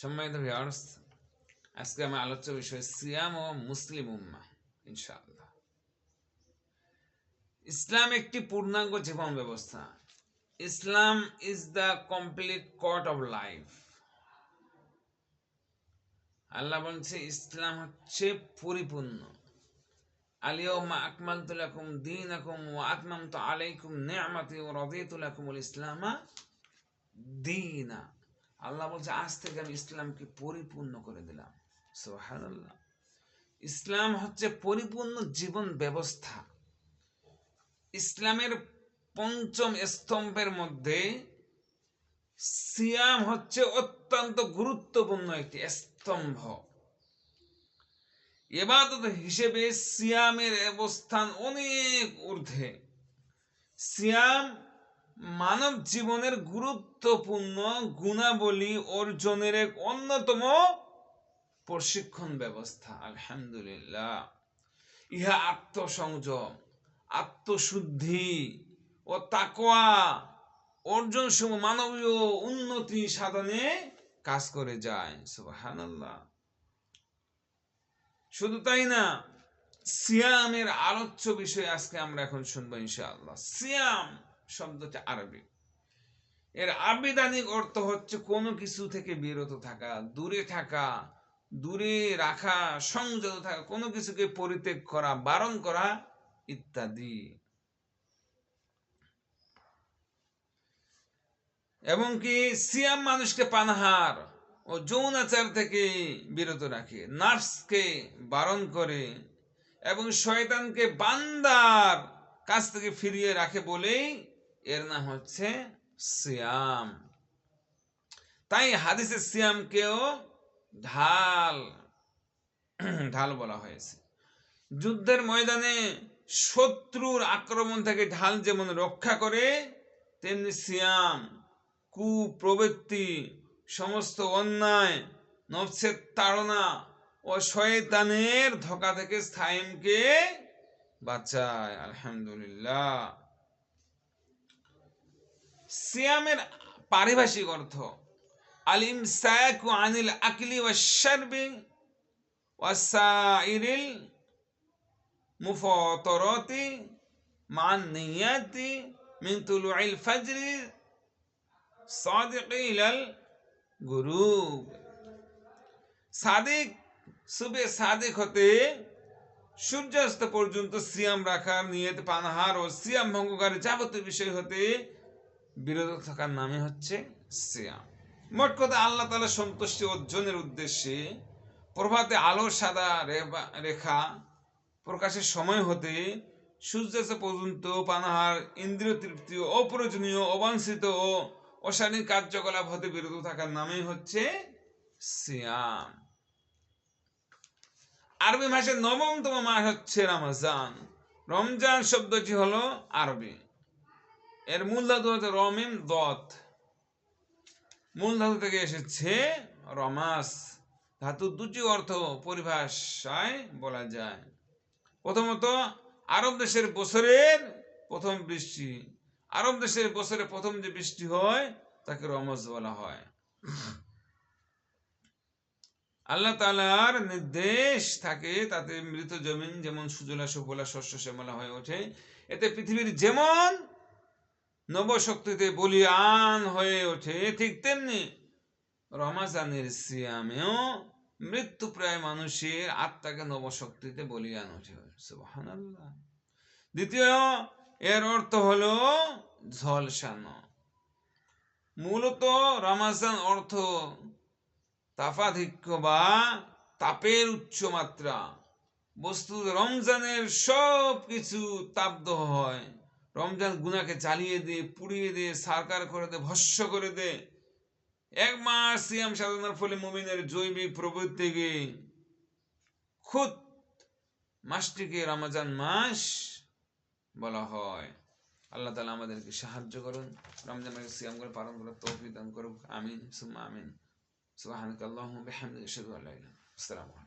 সম্মানিত ভিউয়ার্স আজকে আমার আলোচ্য বিষয় সিয়াম ও মুসলিম উম্মা, ইনশাআল্লাহ। ইসলাম একটি পূর্ণাঙ্গ জীবন ব্যবস্থা। Islam is the complete code of life আল্লাহ বলছে, ইসলাম হচ্ছে পরিপূর্ণ। আলিয়াউমা আকমালতু লাকুম দীনাকুম ওয়া আতমামতু আলাইকুম নি'মাতি ওয়া রাদিতু লাকুমুল ইসলামা দীনা আল্লাহ বলছে, আজ থেকে আমি ইসলামকে পরিপূর্ণ করে দিলাম। সুবহানাল্লাহ। ইসলাম হচ্ছে পরিপূর্ণ জীবন ব্যবস্থা। ইসলামের পঞ্চম স্তম্ভের মধ্যে সিয়াম হচ্ছে অত্যন্ত গুরুত্বপূর্ণ একটি স্তম্ভ। এবাদত হিসেবে সিয়ামের অবস্থান অনেক ঊর্ধ্বে। সিয়াম মানব জীবনের গুরুত্বপূর্ণ গুণাবলী অর্জনের এক অন্যতম প্রশিক্ষণ ব্যবস্থা, আলহামদুলিল্লাহ। ইহা আত্মসংযম, আত্মশুদ্ধি ও তাকোয়া অর্জন সমূহ মানবীয় উন্নতি সাধনে কাজ করে যায়, সুবহানাল্লাহ। শুধু তাই না, সিয়ামের আলোচ্য বিষয় আজকে আমরা এখন শুনব ইনশাআল্লাহ। সিয়াম শব্দটা আরবি। এর আবিধানিক অর্থ হচ্ছে কোনো কিছু থেকে বিরত থাকা, দূরে থাকা, দূরে রাখা, সংযত থাকা, কোনো কিছুকে পরিত্যাগ করা, বারণ করা ইত্যাদি। এবং কি, সিয়াম মানুষকে পানাহার ও যৌনাচার থেকে বিরত রাখে, নার্সকে বারণ করে এবং শয়তানকে বান্দার কাছ থেকে ফিরিয়ে রাখে বলেই এর নাম হচ্ছে সিয়াম। তাই হাদিসের সিয়ামকেও ঢাল ঢাল বলা হয়েছে। যুদ্ধের ময়দানে শত্রুর আক্রমণ থেকে ঢাল যেমন রক্ষা করে, তেমনি সিয়াম কুপ্রবৃত্তি সমস্ত অন্যায়, নফসের তাড়না ও শয়তানের ধোকা থেকে স্থায়ীমকে বাঁচায়। আলহামদুলিল্লাহ। সিয়ামের পারিভাষিক অর্থ আলিম সায়াকু আনিল আকলি ওয়াশারবি ওয়াসাইরিল মুফতরতি মান নিয়াতি মিন তুলুইল ফাজরি সাদিক ইলাল গুরুব সাদিক, সুবে সাদিক হতে সূর্যাস্ত পর্যন্ত সিয়াম রাখার নিয়ত পানাহার ও সিয়াম ভঙ্গকারী যাবতীয় বিষয় হতে বিরত থাকার নামে হচ্ছে সিয়াম। মোট কথা আল্লাহ তালা সন্তুষ্টি অর্জনের উদ্দেশ্যে প্রভাতে আলোর সাদা রেখা প্রকাশের সময় হতে সূর্যাস্ত পর্যন্ত পানাহার, ইন্দ্রিয় তৃপ্তি অপ্রয়োজনীয়, অবাঞ্ছিত ও অশালীন কার্যকলাপ হতে বিরত থাকার নামই হচ্ছে সিয়াম। আরবি ভাষার নবমতম মাস হচ্ছে রমজান। রমজান শব্দটি হলো আরবি। এর মূল ধাতু হচ্ছে রমিম, দত। মূল ধাতু থেকে এসেছে রমাস। ধাতুর দুটি অর্থ পরিভাষায় বলা যায়। প্রথমত, আরব দেশের বছরের প্রথম বৃষ্টি। আরব দেশের বছরে প্রথম যে বৃষ্টি হয়, তাকে রমজ বলা হয়। আল্লাহ তালার নির্দেশ থাকে, তাতে মৃত জমিন যেমন সুজলা, সুফলা, শস্য শ্যামলা হয়ে ওঠে, এতে পৃথিবীর যেমন নবশক্তিতে বলিয়ান হয়ে ওঠে, ঠিক তেমনি রমাজানের সিয়ামেও মৃত্যু প্রায় মানুষের আত্মাকে নবশক্তিতে বলিয়ান ওঠে। দ্বিতীয় এর অর্থ হলো ঝলসানো। মূলত রমাজান অর্থ তাপাধিক্য বা তাপের উচ্চমাত্রা। বস্তু রমজানের সব কিছু তাপ্ত হয়। রমজান গুনাকে চালিয়ে দে, পুড়িয়ে দে, সারকার করে দে, ভস্য করে দে। এক মাস সিয়াম সাধনার ফলে মুমিনের জৈবিক প্রবৃত্তিকে খুদ মাসটিকে রমজান মাস বলা হয়। আল্লাহ তালা আমাদেরকে সাহায্য করুন। রমজান মাসে সিয়াম করে পালন করে তৌফিক দান করুক। আমিন, সুম্মা আমিন। সুবাহ আল্লাহ আসসালামু আল্লা